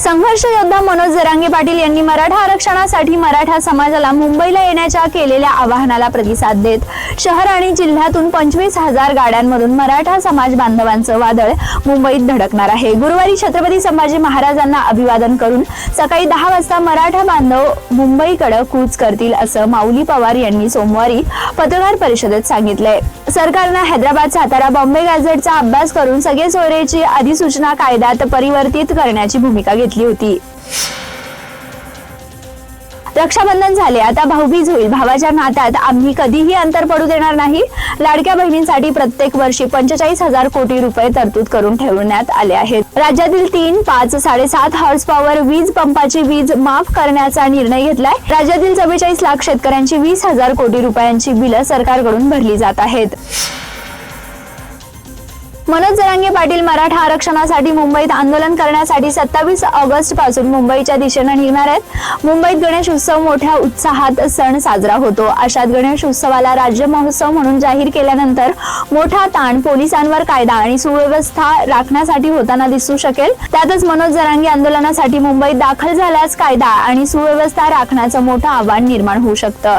संघर्ष योद्धा मनोज जरांगे पाटील यांनी मराठा आरक्षणासाठी मराठा समाजाला मुंबईला येण्याच्या केलेल्या आवाहनाला प्रतिसाद देत शहर आणि जिल्ह्यातून पंचवीस हजार गाड्यांमधून मराठा समाज बांधवांचं वादळ मुंबईत धडकणार आहे. गुरुवारी छत्रपती संभाजी महाराजांना अभिवादन करून सकाळी दहा वाजता मराठा बांधव मुंबईकडे कूच करतील असं माऊली पवार यांनी सोमवारी पत्रकार परिषदेत सांगितलंय. सरकारनं हैदराबाद सातारा बॉम्बे गॅझेटचा अभ्यास करून सगळे सोयरेची अधिसूचना कायद्यात परिवर्तित करण्याची भूमिका घेतली. होती. रक्षाबंधन झाले आता भाऊबीज होईल. भावाच्या नात्यात आम्ही कधीही अंतर पडू देणार नाही. लाडक्या बहिणींसाठी प्रत्येक वर्षी पंचेचाळीस हजार कोटी रुपये तरतूद करून ठेवण्यात आले आहेत. राज्यातील तीन पाच साडेसात हॉर्स पॉवर वीज पंपाची वीज माफ करण्याचा निर्णय घेतलाय. राज्यातील चव्वेचाळीस लाख शेतकऱ्यांची वीस हजार कोटी रुपयांची बिलं सरकारकडून भरली जात आहेत. मनोज जरांगे पाटील मराठा आरक्षणासाठी मुंबईत आंदोलन करण्यासाठी सत्तावीस ऑगस्टपासून मुंबईच्या दिशेनं निघणार आहेत. मुंबईत गणेश उत्सव मोठ्या उत्साहात सण साजरा होतो. अशात गणेश उत्सवाला राज्य महोत्सव म्हणून जाहीर केल्यानंतर मोठा ताण पोलिसांवर कायदा आणि सुव्यवस्था राखण्यासाठी होताना दिसू शकेल. त्यातच मनोज जरांगे आंदोलनासाठी मुंबईत दाखल झाल्यास कायदा आणि सुव्यवस्था राखण्याचं मोठं आव्हान निर्माण होऊ शकतं.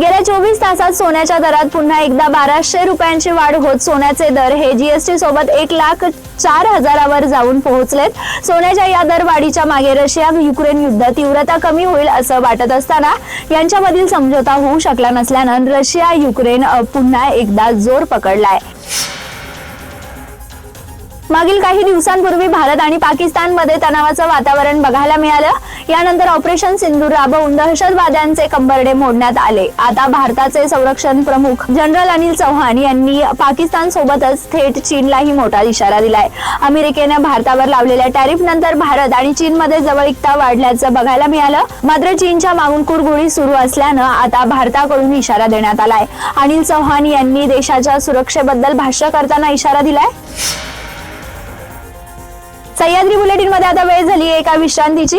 गेल्या चोवीस तासात सोन्याच्या दरात पुन्हा एकदा बाराशे रुपयांची वाढ होत. सोन्याचे दर हे जीएसटी सोबत एक लाख चार हजारावर जाऊन पोहोचलेत. सोन्याच्या या दरवाढीच्या मागे रशिया युक्रेन युद्ध तीव्रता कमी होईल असं वाटत असताना यांच्यामधील समझोता होऊ शकला नसल्यानं रशिया युक्रेन पुन्हा एकदा जोर पकडलाय. मागील काही दिवसांपूर्वी भारत आणि पाकिस्तानमध्ये तणावाचं वातावरण बघायला मिळालं. यानंतर ऑपरेशन सिंधूर राबवून दहशतवाद्यांचे कंबरडे मोडण्यात आले. आता भारताचे संरक्षण प्रमुख जनरल अनिल चौहान यांनी पाकिस्तान सोबतच थेट चीनलाही मोठा इशारा दिलाय. अमेरिकेने भारतावर लावलेल्या टॅरिफ नंतर भारत आणि चीनमध्ये जवळीकता वाढल्याचं बघायला मिळालं. मात्र चीनच्या मागून कुरघोडी सुरू असल्यानं आता भारताकडून इशारा देण्यात आलाय. अनिल चौहान यांनी देशाच्या सुरक्षेबद्दल भाष्य करताना इशारा दिलाय. सह्याद्री बुलेटिनमध्ये आता वेळ झाली एका विश्रांतीची.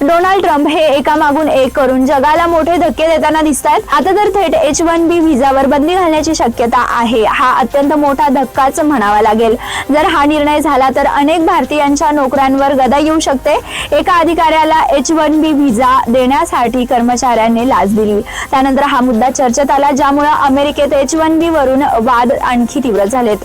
डोनाल्ड ट्रम्प हे एकामागून एक करून जगाला मोठे धक्के देताना दिसत आहेत आता तर थेट एच वन बी व्हिजावर बंदी घालण्याची शक्यता आहे. हा अत्यंत मोठा धक्काच म्हणावा लागेल. जर हा निर्णय झाला तर अनेक भारतीयांच्या नोकऱ्यांवर गदा येऊ शकते. एका अधिकाऱ्याला एच वन बी व्हिजा देण्यासाठी कर्मचाऱ्यांनी लाच दिली. त्यानंतर हा मुद्दा चर्चेत आला ज्यामुळे अमेरिकेत एच वन बी वरून वाद आणखी तीव्र झालेत.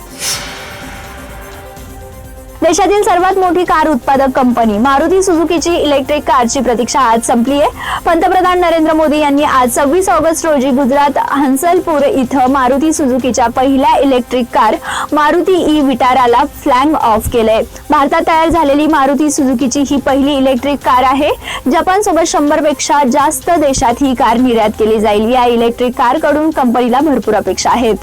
देशातील सर्वात मोठी कार उत्पादक कंपनी मारुती सुझुकीची इलेक्ट्रिक कारची प्रतीक्षा आज संपली आहे. पंतप्रधान नरेंद्र मोदी यांनी आज सव्वीस ऑगस्ट रोजी गुजरात हंसलपूर इथं मारुती सुझुकीच्या पहिल्या इलेक्ट्रिक कार मारुती ई विटाराला फ्लॅग ऑफ केलंय. भारतात तयार झालेली मारुती सुझुकीची ही पहिली इलेक्ट्रिक कार आहे. जपान सोबत शंभरपेक्षा जास्त देशात ही कार निर्यात केली जाईल. या इलेक्ट्रिक कारकडून कंपनीला भरपूर अपेक्षा आहेत.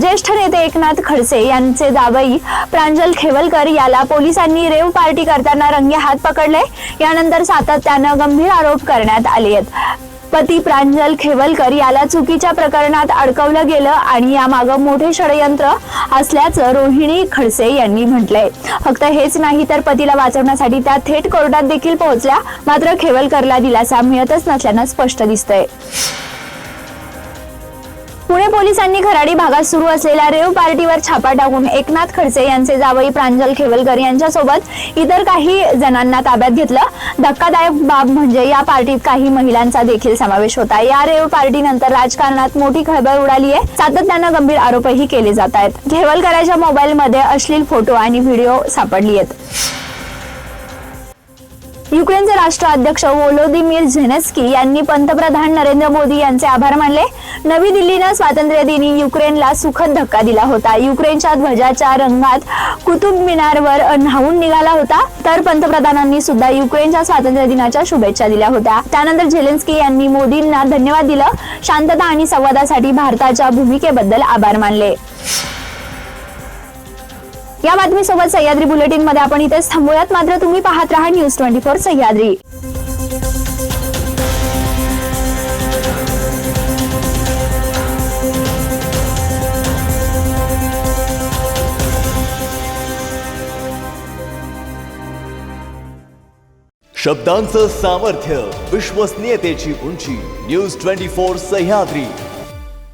ज्येष्ठ नेते एकनाथ खडसे यांचे जावई प्रांजल खेवलकर याला पोलिसांनी रेव पार्टी करताना रंगे हात पकडले. यानंतर सातत्यानं गंभीर आरोप करण्यात आले आहेत. पती प्रांजल खेवलकर याला चुकीच्या प्रकरणात अडकवलं गेलं आणि यामागं मोठे षडयंत्र असल्याचं रोहिणी खडसे यांनी म्हटलंय. फक्त हेच नाही तर पतीला वाचवण्यासाठी त्या थेट कोर्टात देखील पोहोचल्या. मात्र खेवलकरला दिलासा मिळतच नसल्यानं स्पष्ट दिसतंय. पोलिसांनी खराडी भागात सुरू असलेल्या रेव पार्टीवर छापा टाकून एकनाथ खडसे यांचे जावई प्रांजल खेवलकर यांच्यासोबत इतर काही जणांना ताब्यात घेतलं. धक्कादायक बाब म्हणजे या पार्टीत काही महिलांचा देखील समावेश होता. या रेव पार्टीनंतर राजकारणात मोठी खळबळ उडाली आहे सातत्यानं गंभीर आरोपही केले जात आहेत. खेवलकरांच्या मोबाईलमध्ये अश्लील फोटो आणि व्हिडिओ सापडली आहेत युक्रेनचे राष्ट्राध्यक्ष वोलोदिमीर झेनेस्की यांनी पंतप्रधान नरेंद्र मोदी यांचे आभार मानले. नवी दिल्लीनं स्वातंत्र्य दिनी युक्रेनला सुखद धक्का दिला होता. युक्रेनच्या ध्वजाच्या रंगात कुतुब मिनारवर न्हावून निघाला होता. तर पंतप्रधानांनी सुद्धा युक्रेनच्या स्वातंत्र्य दिनाच्या शुभेच्छा दिल्या होत्या. त्यानंतर झेलेन्स्की यांनी मोदींना धन्यवाद दिलं. शांतता आणि संवादासाठी भारताच्या भूमिकेबद्दल आभार मानले. या बातमीसोबत सह्याद्री बुलेटिनमध्ये आपण इथेच थांबूयात. मात्र तुम्ही पाहत राहा न्यूज ट्वेंटी फोर सह्याद्री. शब्दांचं सामर्थ्य विश्वसनीयतेची उंची न्यूज ट्वेंटी फोर सह्याद्री.